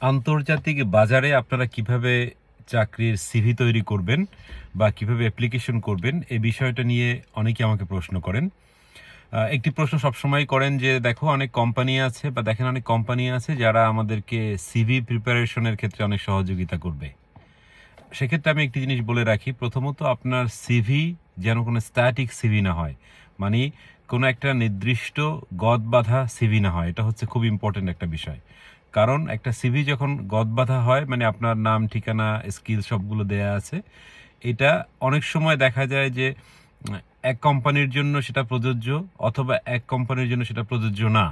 আন্তর্জাতিক বাজারে আপনারা কীভাবে চাকরির সিভি তৈরি করবেন বা কীভাবে অ্যাপ্লিকেশন করবেন এই বিষয়টা নিয়ে অনেকে আমাকে প্রশ্ন করেন। একটি প্রশ্ন সবসময় করেন যে, দেখো, অনেক কোম্পানি আছে বা দেখেন অনেক কোম্পানি আছে যারা আমাদেরকে সিভি প্রিপারেশনের ক্ষেত্রে অনেক সহযোগিতা করবে। সেক্ষেত্রে আমি একটি জিনিস বলে রাখি। প্রথমত, আপনার সিভি যেন কোনো স্ট্যাটিক সিভি না হয়। মানে কোনো একটা নির্দিষ্ট গদ বাঁধা সিভি না হয়। এটা হচ্ছে খুব ইম্পর্টেন্ট একটা বিষয়। কারণ একটা সিভি যখন গদ বাঁধা হয় মানে আপনার নাম, ঠিকানা স্কিল সবগুলো দেয়া আছে, এটা অনেক সময় দেখা যায় যে, এক কোম্পানির জন্য সেটা প্রযোজ্য অথবা এক কোম্পানির জন্য সেটা প্রযোজ্য না।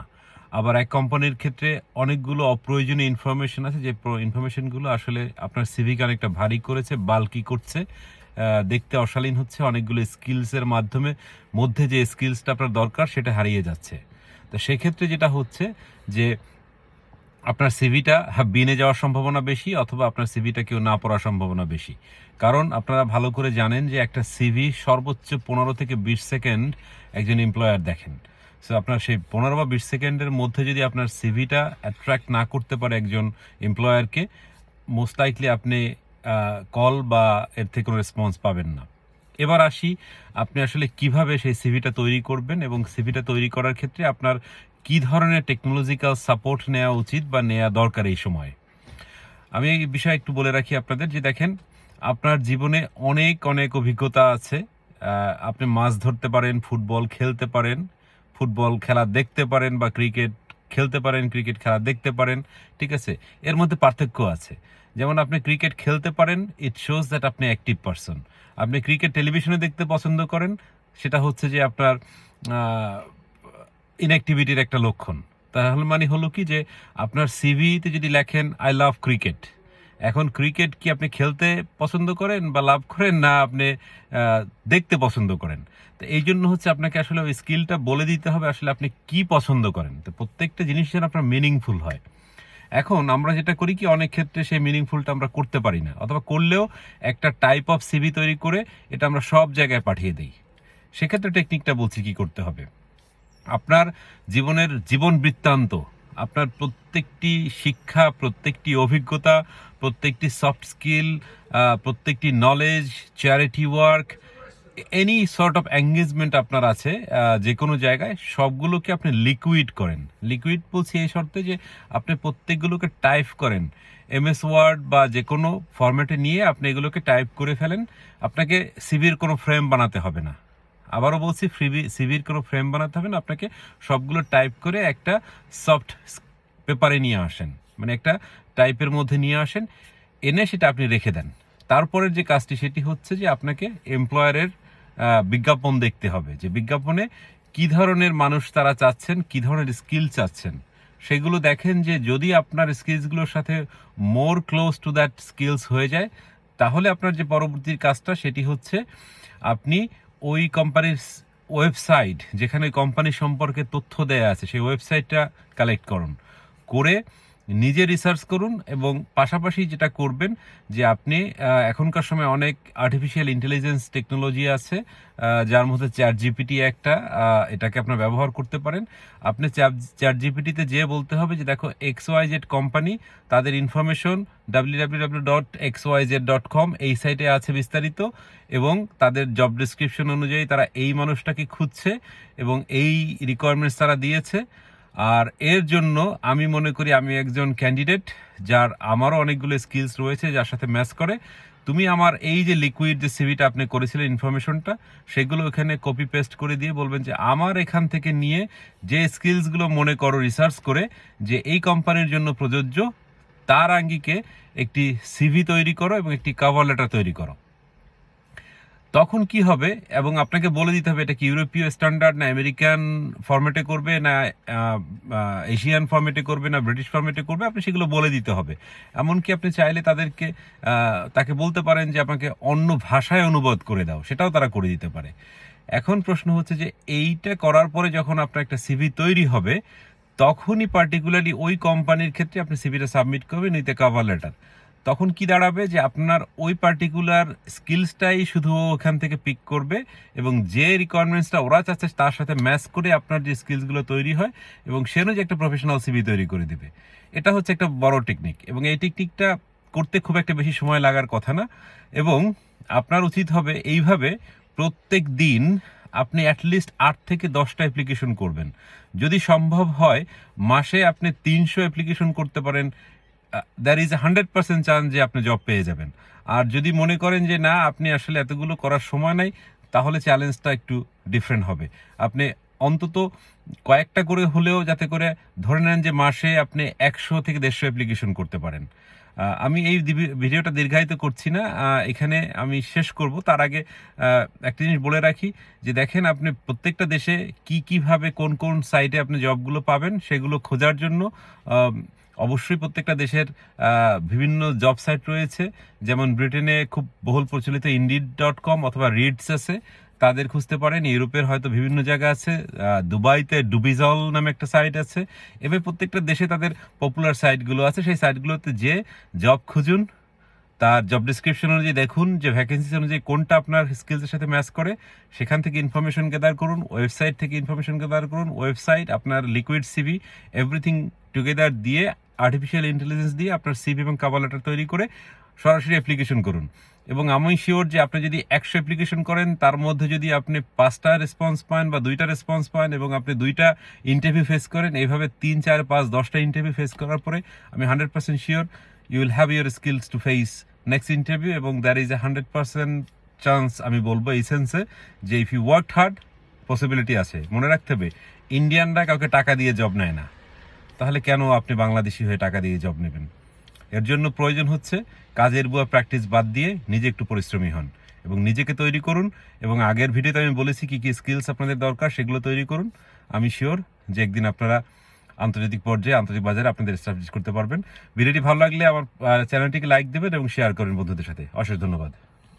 আবার এক কোম্পানির ক্ষেত্রে অনেকগুলো অপ্রয়োজনীয় ইনফরমেশন আছে যে ইনফরমেশনগুলো আসলে আপনার সিভিকে অনেকটা ভারী করেছে বাল্কি করছে দেখতে অশালীন হচ্ছে, অনেকগুলো স্কিলসের মাধ্যমে, মধ্যে যে স্কিলসটা আপনার দরকার সেটা হারিয়ে যাচ্ছে। তো সেক্ষেত্রে যেটা হচ্ছে যে আপনার সিভিটা বিনে যাওয়ার সম্ভাবনা বেশি অথবা আপনার সিভিটা কেউ না পড়ার সম্ভাবনা বেশি। কারণ আপনারা ভালো করে জানেন যে একটা সিভি সর্বোচ্চ পনেরো থেকে বিশ সেকেন্ড একজন এমপ্লয়ার দেখেন। সো আপনার সেই পনেরো বা বিশ সেকেন্ডের মধ্যে যদি আপনার সিভিটা অ্যাট্রাক্ট না করতে পারে একজন এমপ্লয়ারকে মোস্ট লাইকলি আপনি কল বা এর থেকে কোনো রেসপন্স পাবেন না। এবার আসি, আপনি আসলে কীভাবে সেই সিভিটা তৈরি করবেন এবং সিভিটা তৈরি করার ক্ষেত্রে আপনার কি ধরনের টেকনোলজিক্যাল সাপোর্ট নেওয়া উচিত বা নেওয়া দরকার এই সময়ে? আমি এই বিষয়ে একটু বলে রাখি আপনাদের যে দেখেন, আপনার জীবনে অনেক অনেক অভিজ্ঞতা আছে। আপনি মাছ ধরতে পারেন, ফুটবল খেলতে পারেন, ফুটবল খেলা দেখতে পারেন বা ক্রিকেট খেলতে পারেন ক্রিকেট খেলা দেখতে পারেন, ঠিক আছে? এর মধ্যে পার্থক্য আছে। যেমন আপনি ক্রিকেট খেলতে পারেন ইট শোজ দ্যাট আপনি অ্যাক্টিভ পারসন আপনি ক্রিকেট টেলিভিশনে দেখতে পছন্দ করেন, সেটা হচ্ছে যে আপনার ইনঅ্যাক্টিভিটির একটা লক্ষণ। তাহলে মানে হলো কি যে, আপনার সিভিতে যদি লেখেন আই লাভ ক্রিকেট এখন ক্রিকেট কি আপনি খেলতে পছন্দ করেন বা লাভ করেন না আপনি দেখতে পছন্দ করেন? তো এই জন্য হচ্ছে আপনাকে আসলে ওই স্কিলটা বলে দিতে হবে, আসলে আপনি কি পছন্দ করেন? তো প্রত্যেকটা জিনিস যেন আপনার মিনিংফুল হয়। এখন আমরা যেটা করি কি, অনেক ক্ষেত্রে সেই মিনিংফুলটা আমরা করতে পারি না, অথবা করলেও একটা টাইপ অফ সিভি তৈরি করে, এটা আমরা সব জায়গায় পাঠিয়ে দিই। সেক্ষেত্রে টেকনিকটা বলছি কি করতে হবে। আপনার জীবনের জীবন বৃত্তান্ত, আপনার প্রত্যেকটি শিক্ষা, প্রত্যেকটি অভিজ্ঞতা, প্রত্যেকটি সফট স্কিল প্রত্যেকটি knowledge charity work any sort of engagement আপনার আছে যে কোনো জায়গায়, সবগুলোকে আপনি লিকুইড করেন। লিকুইড বলছি এই শর্তে যে, আপনি প্রত্যেকগুলোকে টাইপ করেন। এমএস ওয়ার্ড বা যে কোনো ফরম্যাটে নিয়ে আপনি এগুলোকে টাইপ করে ফেলেন, আপনাকে সিভির কোনো ফ্রেম বানাতে হবে না। আবারও বলছি ফ্রিবি সিভির কোনো ফ্রেম বানাতে হবে না, আপনাকে সবগুলো টাইপ করে একটা সফট পেপারে নিয়ে আসেন। মানে একটা টাইপের মধ্যে নিয়ে আসেন, এনে সেটা আপনি রেখে দেন। তারপরের যে কাজটি, সেটি হচ্ছে যে আপনাকে এমপ্লয়ারের বিজ্ঞাপন দেখতে হবে যে বিজ্ঞাপনে কি ধরনের মানুষ তারা চাচ্ছেন, কি ধরনের স্কিল চাচ্ছেন। সেগুলো দেখেন যে যদি আপনার স্কিলসগুলোর সাথে more close to that skills হয়ে যায়, তাহলে আপনার যে পরবর্তী কাজটা, সেটি হচ্ছে আপনি ওই কোম্পানির ওয়েবসাইট যেখানে কোম্পানি সম্পর্কে তথ্য দেয়া আছে সেই ওয়েবসাইটটা কালেক্ট করুন। করে নিজে রিসার্চ করুন এবং পাশাপাশি যেটা করবেন যে আপনি এখনকার সময় অনেক আর্টিফিশিয়াল ইন্টেলিজেন্স টেকনোলজি আছে যার মধ্যে চ্যাট জিপিটি একটা এটাকে আপনার ব্যবহার করতে পারেন। আপনি চ্যাট জিপিটিতে যেয়ে বলতে হবে যে দেখো এক্স ওয়াই জেড কোম্পানি তাদের information W W W dot X Y Z dot com এই সাইটে আছে বিস্তারিত এবং তাদের জব ডিসক্রিপশন অনুযায়ী তারা এই মানুষটাকে খুঁজছে এবং এই রিকোয়ারমেন্টস তারা দিয়েছে। আর এর জন্য আমি মনে করি আমি একজন ক্যান্ডিডেট যার আমারও অনেকগুলো স্কিলস রয়েছে, যার সাথে ম্যাচ করে। তুমি আমার এই যে লিকুইড যে সিভিটা আপনি করেছিলেন ইনফরমেশনটা সেগুলো এখানে কপি পেস্ট করে দিয়ে বলবেন যে আমার এখান থেকে নিয়ে যে স্কিলসগুলো মনে করো রিসার্চ করে, যে এই কোম্পানির জন্য প্রযোজ্য, তার আঙ্গিকে একটি সিভি তৈরি করো এবং একটি কাভার লেটার তৈরি করো। তখন কি হবে? এবং আপনাকে বলে দিতে হবে এটা কি ইউরোপীয় স্ট্যান্ডার্ড না আমেরিকান ফরম্যাটে করবে না এশিয়ান ফরম্যাটে করবে না ব্রিটিশ ফরম্যাটে করবে? আপনি সেগুলো বলে দিতে হবে। এমনকি আপনি চাইলে তাদেরকে তাকে বলতে পারেন যে আপনাকে অন্য ভাষায় অনুবাদ করে দাও, সেটাও তারা করে দিতে পারে। এখন প্রশ্ন হচ্ছে যে এইটা করার পরে যখন আপনার একটা সিভি তৈরি হবে, তখনই পার্টিকুলারলি ওই কোম্পানির ক্ষেত্রে আপনি সিভিটা সাবমিট করবেন, নিতে কাভার লেটার তখন কি দাঁড়াবে যে আপনার ওই পার্টিকুলার স্কিলসটাই শুধু ওখান থেকে পিক করবে এবং যে রিকোয়ারমেন্টসটা ওরা চাচ্ছে তার সাথে ম্যাচ করে আপনার যে স্কিলসগুলো তৈরি হয় এবং সে অনুযায়ী একটা প্রফেশনাল সিভি তৈরি করে দিবে। এটা হচ্ছে একটা বড় টেকনিক এবং এই টেকনিকটা করতে খুব একটা বেশি সময় লাগার কথা না এবং আপনার উচিত হবে এইভাবে প্রত্যেক দিন আপনি অ্যাটলিস্ট আট থেকে দশটা অ্যাপ্লিকেশন করবেন। যদি সম্ভব হয়, মাসে আপনি তিনশো অ্যাপ্লিকেশন করতে পারেন there is hundred percent chance যে আপনি জব পেয়ে যাবেন। আর যদি মনে করেন যে না, আপনি আসলে এতগুলো করার সময় নাই, তাহলে চ্যালেঞ্জটা একটু ডিফারেন্ট হবে। আপনি অন্তত কয়েকটা করে হলেও যাতে করে ধরে নেন যে মাসে আপনি একশো থেকে দেড়শো অ্যাপ্লিকেশন করতে পারেন। আমি এই ভিডিওটা দীর্ঘায়িত করছি না। এখানে আমি শেষ করব। তার আগে একটা জিনিস বলে রাখি যে দেখেন, আপনি প্রত্যেকটা দেশে কি কীভাবে কোন কোন সাইটে আপনি জবগুলো পাবেন, সেগুলো খোঁজার জন্য অবশ্যই প্রত্যেকটা দেশের বিভিন্ন জব সাইট রয়েছে। যেমন ব্রিটেনে খুব বহুল প্রচলিত ইন্ডিড ডট কম অথবা রিডস আছে। তাদের খুঁজতে পারেন। ইউরোপের হয়তো বিভিন্ন জায়গা আছে। দুবাইতে ডুবিজল নামে একটা সাইট আছে। এভাবে প্রত্যেকটা দেশে তাদের পপুলার সাইটগুলো আছে। সেই সাইটগুলোতে যে জব খুঁজুন, তার জব ডিসক্রিপশন অনুযায়ী দেখুন, যে ভ্যাকেন্সি অনুযায়ী কোনটা আপনার স্কিলসের সাথে ম্যাচ করে। সেখান থেকে ইনফরমেশন গ্যাদার করুন ওয়েবসাইট থেকে ইনফরমেশন গ্যাদার করুন ওয়েবসাইট আপনার লিকুইড সিভি এভরিথিং টুগেদার দিয়ে আর্টিফিশিয়াল ইন্টেলিজেন্স দিয়ে আপনার সিভি এবং কাভার লেটার তৈরি করে সরাসরি অ্যাপ্লিকেশন করুন। এবং আমি শিওর যে আপনি যদি একশো অ্যাপ্লিকেশন করেন, তার মধ্যে যদি আপনি পাঁচটা রেসপন্স পান বা দুইটা রেসপন্স পান এবং আপনি দুইটা ইন্টারভিউ ফেস করেন, এইভাবে তিন, চার, পাঁচ, দশটা ইন্টারভিউ ফেস করার পরে আমি hundred percent sure you will have your skills to face next interview এবং there is a hundred percent chance আমি বলব এই সেন্সে যে if you work hard possibility আছে। মনে রাখতে হবে ইন্ডিয়ানরা কাউকে টাকা দিয়ে জব নেয় না। তাহলে কেন আপনি বাংলাদেশি হয়ে টাকা দিয়ে জব নেবেন? এর জন্য প্রয়োজন হচ্ছে কাজের বুয়া প্র্যাকটিস বাদ দিয়ে নিজে একটু পরিশ্রমী হন এবং নিজেকে তৈরি করুন এবং আগের ভিডিওতে আমি বলেছি কি কি স্কিলস আপনাদের দরকার, সেগুলো তৈরি করুন। আমি শিওর যে একদিন আপনারা আন্তর্জাতিক পর্যায়ে, আন্তর্জাতিক বাজারে আপনাদের এস্টাবলিশ করতে পারবেন। ভিডিওটি ভালো লাগলে আমার চ্যানেলটিকে লাইক দেবেন এবং শেয়ার করেন বন্ধুদের সাথে। অশেষ ধন্যবাদ।